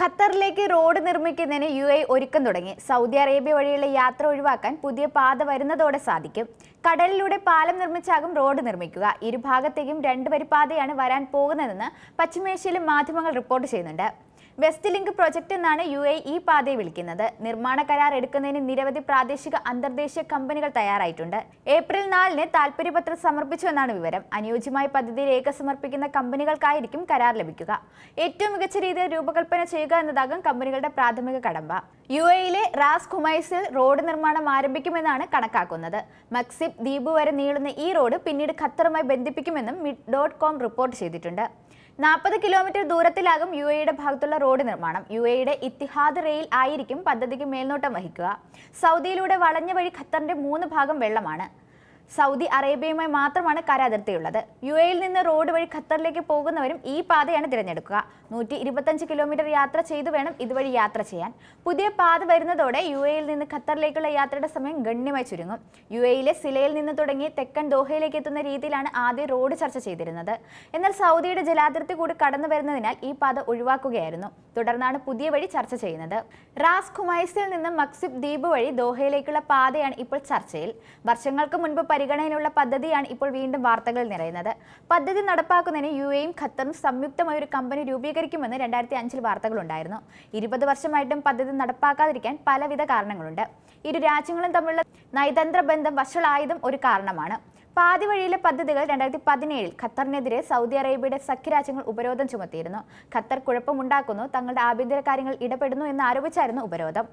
ഖത്തറിലേക്ക് റോഡ് നിർമ്മിക്കുന്നതിന് U A ഒരുക്കം തുടങ്ങി. സൗദി അറേബ്യ വഴിയുള്ള യാത്ര ഒഴിവാക്കാൻ പുതിയ പാത വരുന്നതോടെ സാധിക്കും. കടലിലൂടെ പാലം നിർമ്മിച്ചാകും റോഡ് നിർമ്മിക്കുക. ഇരുഭാഗത്തേക്കും രണ്ട് വരി പാതയാണ് വരാൻ പോകുന്നതെന്ന് പശ്ചിമേഷ്യയിലും മാധ്യമങ്ങൾ റിപ്പോർട്ട് ചെയ്യുന്നുണ്ട്. വെസ്റ്റ് ലിങ്ക് പ്രൊജക്ട് എന്നാണ് യു എ ഈ പാതയെ വിളിക്കുന്നത്. നിർമ്മാണ കരാർ എടുക്കുന്നതിന് നിരവധി പ്രാദേശിക അന്തർദേശീയ കമ്പനികൾ തയ്യാറായിട്ടുണ്ട്. ഏപ്രിൽ നാലിന് താൽപര്യപത്രം സമർപ്പിച്ചു എന്നാണ് വിവരം. അനുയോജ്യമായ പദ്ധതി രേഖ സമർപ്പിക്കുന്ന കമ്പനികൾക്കായിരിക്കും കരാർ ലഭിക്കുക. ഏറ്റവും മികച്ച രീതിയിൽ രൂപകൽപ്പന ചെയ്യുക എന്നതാകും കമ്പനികളുടെ പ്രാഥമിക കടമ്പ. യു എയിലെ റാസ് ഖുമൈസിൽ റോഡ് നിർമ്മാണം ആരംഭിക്കുമെന്നാണ് കണക്കാക്കുന്നത്. മക്സിബ് ദ്വീപ് വരെ നീളുന്ന ഈ റോഡ് പിന്നീട് ഖത്തറുമായി ബന്ധിപ്പിക്കുമെന്നും മിഡ് ഡോട്ട് കോം റിപ്പോർട്ട് ചെയ്തിട്ടുണ്ട്. നാൽപ്പത് കിലോമീറ്റർ ദൂരത്തിലാകും യു എയുടെ ഭാഗത്തുള്ള റോഡ് നിർമ്മാണം. യു എയുടെ ഇത്തിഹാദ് റെയിൽ ആയിരിക്കും പദ്ധതിക്ക് മേൽനോട്ടം വഹിക്കുക. സൗദിയിലൂടെ വളഞ്ഞ വഴി ഖത്തറിന്റെ മൂന്ന് ഭാഗം വെള്ളമാണ്. സൗദി അറേബ്യയുമായി മാത്രമാണ് കരാതിർത്തിയുള്ളത്. യു എയിൽ നിന്ന് റോഡ് വഴി ഖത്തറിലേക്ക് പോകുന്നവരും ഈ പാതയാണ് തിരഞ്ഞെടുക്കുക. നൂറ്റി ഇരുപത്തഞ്ച് കിലോമീറ്റർ യാത്ര ചെയ്തു വേണം ഇതുവഴി യാത്ര ചെയ്യാൻ. പുതിയ പാത വരുന്നതോടെ യു എയിൽ നിന്ന് ഖത്തറിലേക്കുള്ള യാത്രയുടെ സമയം ഗണ്യമായി ചുരുങ്ങും. യു എയിലെ സിലയിൽ നിന്ന് തുടങ്ങി തെക്കൻ ദോഹയിലേക്ക് എത്തുന്ന രീതിയിലാണ് ആദ്യം റോഡ് ചർച്ച ചെയ്തിരുന്നത്. എന്നാൽ സൗദിയുടെ ജലാതിർത്തി കൂടി കടന്നു വരുന്നതിനാൽ ഈ പാത ഒഴിവാക്കുകയായിരുന്നു. തുടർന്നാണ് പുതിയ വഴി ചർച്ച ചെയ്യുന്നത്. റാസ് ഖുമൈസിൽ നിന്ന് മക്സിബ് ദ്വീപ് വഴി ദോഹയിലേക്കുള്ള പാതയാണ് ഇപ്പോൾ ചർച്ചയിൽ. വർഷങ്ങൾക്ക് മുൻപ് പരിഗണനയിലുള്ള പദ്ധതിയാണ് ഇപ്പോൾ വീണ്ടും വാർത്തകളിൽ നിറയുന്നത്. പദ്ധതി നടപ്പാക്കുന്നതിന് യു എയും ഖത്തറും സംയുക്തമായ ഒരു കമ്പനി രൂപീകരിക്കുമെന്ന് രണ്ടായിരത്തി അഞ്ചിൽ വാർത്തകളുണ്ടായിരുന്നു ഇരുപത് വർഷമായിട്ടും പദ്ധതി നടപ്പാക്കാതിരിക്കാൻ പലവിധ കാരണങ്ങളുണ്ട്. ഇരു രാജ്യങ്ങളും തമ്മിലുള്ള നയതന്ത്ര ബന്ധം വഷളായതും ഒരു കാരണമാണ്. പാതി വഴിയിലെ പദ്ധതികൾ രണ്ടായിരത്തി പതിനേഴിൽ ഖത്തറിനെതിരെ സൗദി അറേബ്യയുടെ സഖ്യരാജ്യങ്ങൾ ഉപരോധം ചുമത്തിയിരുന്നു. ഖത്തർ കുഴപ്പമുണ്ടാക്കുന്നു തങ്ങളുടെ ആഭ്യന്തര കാര്യങ്ങൾ ഇടപെടുന്നു എന്ന് ആരോപിച്ചായിരുന്നു ഉപരോധം.